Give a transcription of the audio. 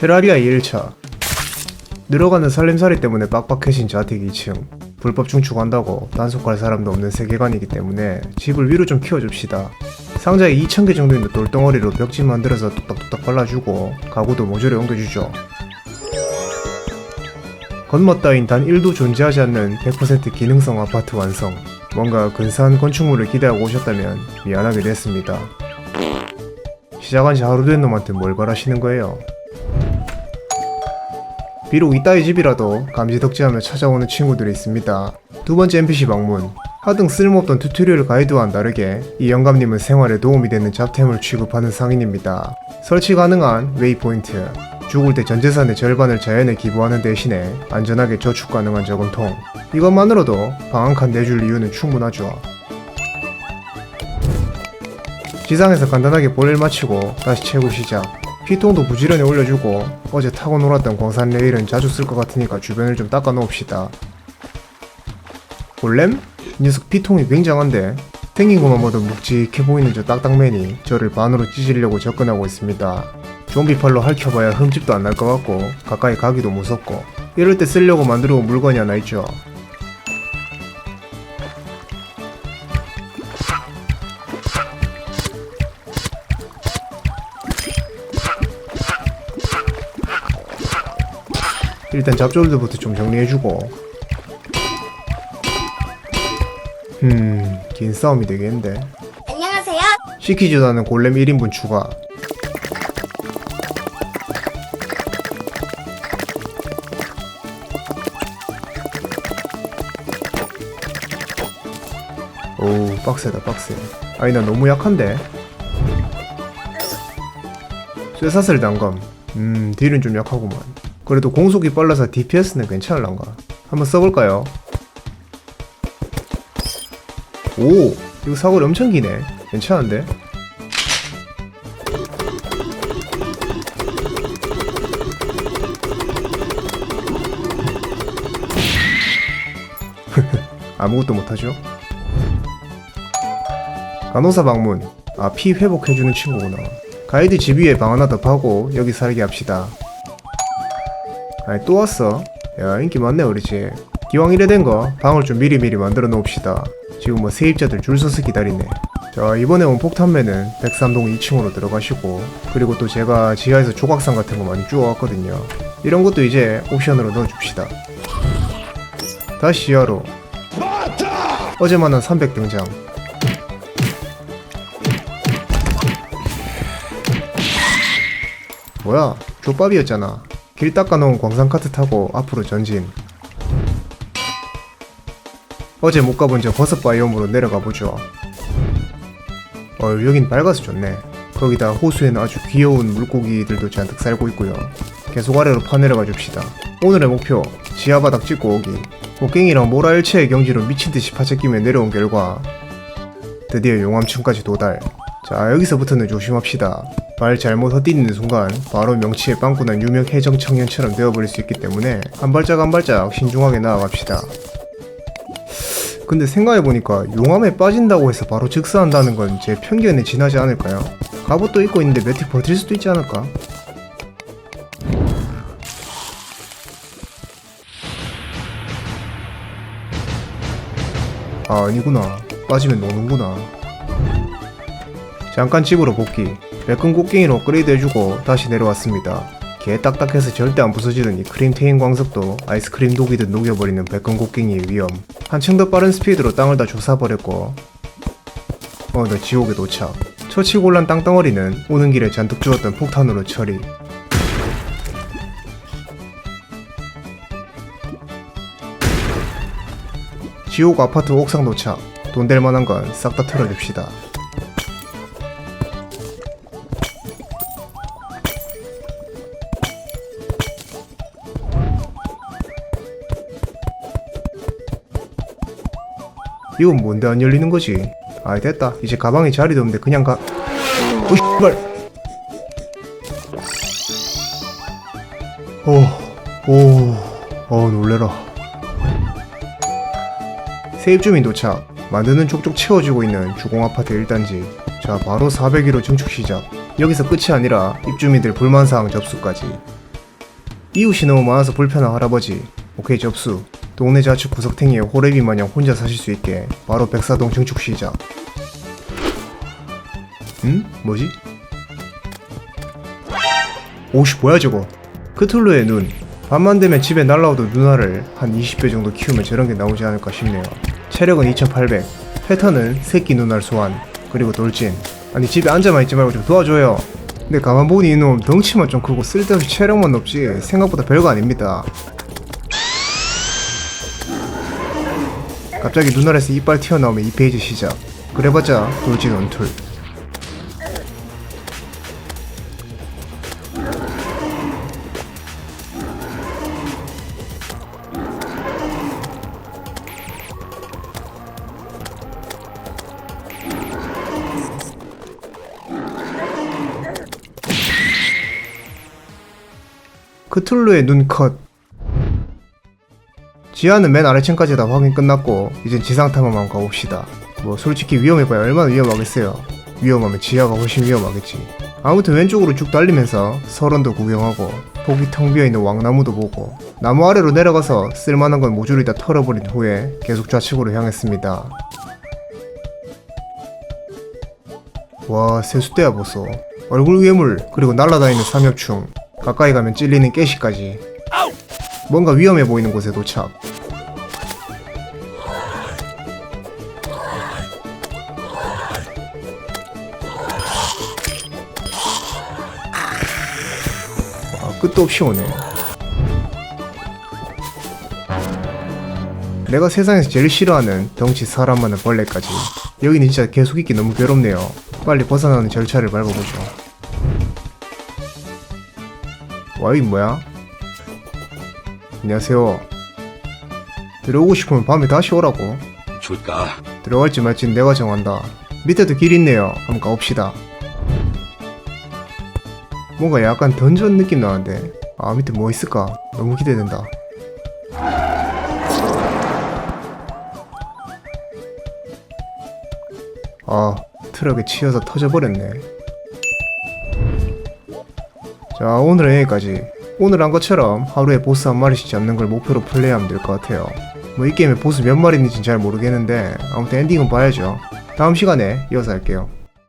테라리아 1차. 늘어가는 살림살이 때문에 빡빡해진 자택 2층. 불법 중축한다고 단속할 사람도 없는 세계관이기 때문에 집을 위로 좀 키워줍시다. 상자에 2,000개 정도 있는 돌덩어리로 벽지 만들어서 뚝딱뚝딱 발라주고 가구도 모조리 옮겨주죠. 겉멋 따윈 단 1도 존재하지 않는 100% 기능성 아파트 완성. 뭔가 근사한 건축물을 기대하고 오셨다면 미안하게 됐습니다. 시작한 지 하루 된 놈한테 뭘 바라시는 거예요 비록 이따위 집이라도 감지덕지하며 찾아오는 친구들이 있습니다. 두 번째 NPC 방문. 하등 쓸모없던 튜토리얼 가이드와는 다르게 이 영감님은 생활에 도움이 되는 잡템을 취급하는 상인입니다. 설치 가능한 웨이포인트. 죽을 때 전 재산의 절반을 자연에 기부하는 대신에 안전하게 저축 가능한 저금통. 이것만으로도 방 한 칸 내줄 이유는 충분하죠. 지상에서 간단하게 볼일 마치고 다시 채굴 시작. 피통도 부지런히 올려주고 어제 타고 놀았던 광산 레일은 자주 쓸 것 같으니까 주변을 좀 닦아 놓읍시다. 골렘? 이 녀석 피통이 굉장한데 생긴 것만 봐도 묵직해 보이는 저 딱딱맨이 저를 반으로 찢으려고 접근하고 있습니다. 좀비 팔로 핥혀봐야 흠집도 안 날 것 같고 가까이 가기도 무섭고 이럴 때 쓰려고 만들어 온 물건이 하나 있죠. 일단 잡졸들부터 좀 정리해주고. 음... 긴 싸움이 되겠는데. 안녕하세요. 시키지도 않은 골렘 1인분 추가. 오우 빡세다 빡세. 아니 나 너무 약한데. 쇠사슬 단검. 음 딜은 좀 약하구만 그래도 공속이 빨라서 DPS는 괜찮을란가 한번 써볼까요? 오 이거 사거리 엄청 기네 괜찮은데? 아무것도 못하죠? 간호사 방문 아 피 회복해주는 친구구나 가이드 집 위에 방 하나 더 파고 여기 살게 합시다 아니 또 왔어? 야 인기 많네 우리 집. 기왕 이래 된 거 방을 좀 미리미리 만들어 놓읍시다. 지금 뭐 세입자들 줄 서서 기다리네. 자 이번에 온 폭탄맨은 103동 2층으로 들어가시고 그리고 또 제가 지하에서 조각상 같은 거 많이 주워왔거든요. 이런 것도 이제 옵션으로 넣어줍시다. 다시 지하로. 어제만한 300 등장. 뭐야? 족밥이었잖아 길 닦아놓은 광산카트 타고 앞으로 전진. 어제 못 가본 저 버섯 바이옴으로 내려가 보죠. 어 여긴 밝아서 좋네. 거기다 호수에는 아주 귀여운 물고기들도 잔뜩 살고 있고요. 계속 아래로 파내려가 줍시다. 오늘의 목표 지하바닥 찍고 오기. 곡괭이랑 모라일체의 경지로 미친듯이 파채끼며 내려온 결과 드디어 용암층까지 도달. 자 여기서부터는 조심합시다 발 잘못 헛디디는 순간 바로 명치에 빵꾸 난 유명 해적 청년처럼 되어버릴 수 있기 때문에 한 발짝 한 발짝 신중하게 나아갑시다 근데 생각해보니까 용암에 빠진다고 해서 바로 즉사한다는 건 제 편견에 지나지 않을까요? 갑옷도 입고 있는데 몇티 버틸 수도 있지 않을까? 아 아니구나 빠지면 노는구나 잠깐 집으로 복귀 매끈 곡괭이로 업그레이드 해주고 다시 내려왔습니다. 개 딱딱해서 절대 안 부서지던 이 크림 테인 광석도 아이스크림 녹이듯 녹여버리는 백근 곡괭이의 위험. 한층 더 빠른 스피드로 땅을 다 조사버렸고. 어나 지옥에 도착. 처치곤란 땅덩어리는 오는 길에 잔뜩 주었던 폭탄으로 처리. 지옥 아파트 옥상 도착. 돈 될 만한 건 싹 다 털어줍시다 이건 뭔데? 안 열리는 거지? 아 됐다. 이제 가방에 자리도 없는데 그냥 가. 어, 씨발. 오, 오, 어 놀래라. 세입 주민 도착. 만드는 족족 채워지고 있는 주공아파트 1단지. 자 바로 401호 증축 시작. 여기서 끝이 아니라 입주민들 불만사항 접수까지. 이웃이 너무 많아서 불편한 할아버지. 오케이 접수 동네 자축 구석탱이에 호래비 마냥 혼자 사실 수 있게 바로 백사동 증축 시작. 응? 뭐지? 오씨 뭐야 저거? 크툴루의 눈. 밤만 되면 집에 날라오던 누나를 한 20배 정도 키우면 저런 게 나오지 않을까 싶네요. 체력은 2800 패턴은 새끼 누나를 소환 그리고 돌진. 아니 집에 앉아만 있지 말고 좀 도와줘요. 근데 가만 보니 이놈 덩치만 좀 크고 쓸데없이 체력만 높지 생각보다 별거 아닙니다 갑자기 눈알에서 이빨 튀어나오면 2페이지 시작. 그래봤자 돌진 원툴. 크툴루의 눈컷 지하는 맨 아래층까지 다 확인 끝났고 이젠 지상 탐험만 가봅시다. 뭐 솔직히 위험해봐야 얼마나 위험하겠어요. 위험하면 지하가 훨씬 위험하겠지. 아무튼 왼쪽으로 쭉 달리면서 설원도 구경하고 폭이 텅 비어있는 왕나무도 보고 나무 아래로 내려가서 쓸만한 건 모조리 다 털어버린 후에 계속 좌측으로 향했습니다. 와 세숫대야 보소. 얼굴 괴물 그리고 날아다니는 삼엽충. 가까이 가면 찔리는 깨시까지 뭔가 위험해 보이는 곳에 도착. 와, 끝도 없이 오네. 내가 세상에서 제일 싫어하는 덩치 사람 많은 벌레까지. 여기는 진짜 계속 있기 너무 괴롭네요. 빨리 벗어나는 절차를 밟아보죠. 와이 뭐야? 안녕하세요. 들어오고 싶으면 밤에 다시 오라고. 줄까? 들어갈지 말지 내가 정한다. 밑에도 길 있네요. 한번 가봅시다. 뭔가 약간 던전 느낌 나는데. 아 밑에 뭐 있을까? 너무 기대된다. 아 트럭에 치여서 터져버렸네. 자 오늘은 여기까지 오늘 한 것처럼 하루에 보스 한 마리씩 잡는 걸 목표로 플레이하면 될 것 같아요. 뭐 이 게임에 보스 몇 마리 있는지 잘 모르겠는데 아무튼 엔딩은 봐야죠. 다음 시간에 이어서 할게요